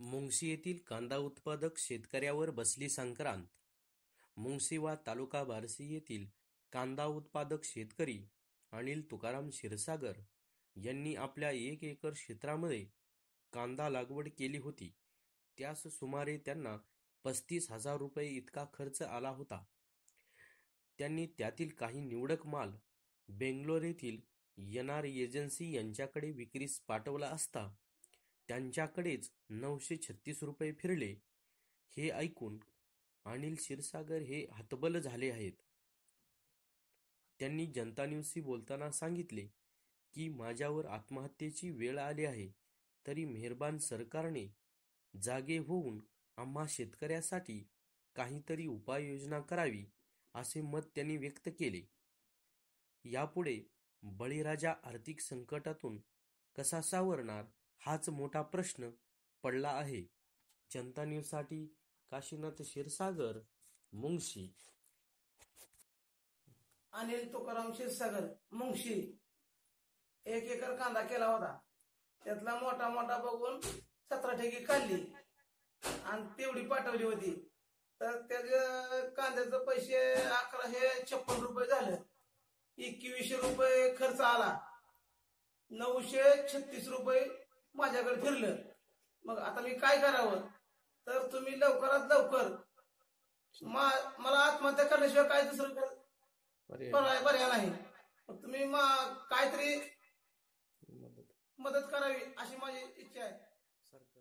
मुंगशी येथील कांदा उत्पादक शेतकऱ्यावर बसली संक्रांत. मुंगशीवा तालुका बारसी येथील कांदा उत्पादक शेतकरी अनिल तुकाराम क्षीरसागर यांनी आपल्या एक एकर क्षेत्रामध्ये कांदा लागवड केली होती. त्यास सुमारे त्यांना पस्तीस हजार रुपये इतका खर्च आला होता. त्यांनी त्यातील काही निवडक माल बेंगलोर येथील एन आर एजन्सी यांच्याकडे विक्रीस पाठवला असता त्यांच्याकडेच नऊशे छत्तीस रुपये फिरले. हे ऐकून अनिल क्षीरसागर हे हतबल झाले आहेत. त्यांनी जनता न्यूजशी बोलताना सांगितले की माझ्यावर आत्महत्येची वेळ आली आहे तरी मेहरबान सरकारने जागे होऊन आम्हा शेतकऱ्यासाठी काहीतरी उपाययोजना करावी असे मत त्यांनी व्यक्त केले. यापुढे बळीराजा आर्थिक संकटातून कसा सावरणार? हाच मोठा प्रश्न पडला आहे. जनता न्यूजसाठी काशीनाथ क्षीरसागर मुंगशी अनिल तुकाराम क्षीरसागर मुंगशी एक एकर कांदा केला होता. त्यातला मोठा मोठा बघून सतरा ठेकी काढली. आणि तेवढी पाठवली होती. तर त्याच्या कांद्याचे पैसे अकराशे छप्पन रुपये झालं. एकवीसशे रुपये खर्च आला. नऊशे छत्तीस रुपये माझ्याकडे फिरलं. मग आता मी काय करावं? तर तुम्ही लवकरात लवकर मला आत्महत्या करण्याशिवाय काय दुसरं पर्याय पर्याय नाही. तुम्ही काहीतरी मदत. करावी अशी माझी इच्छा आहे.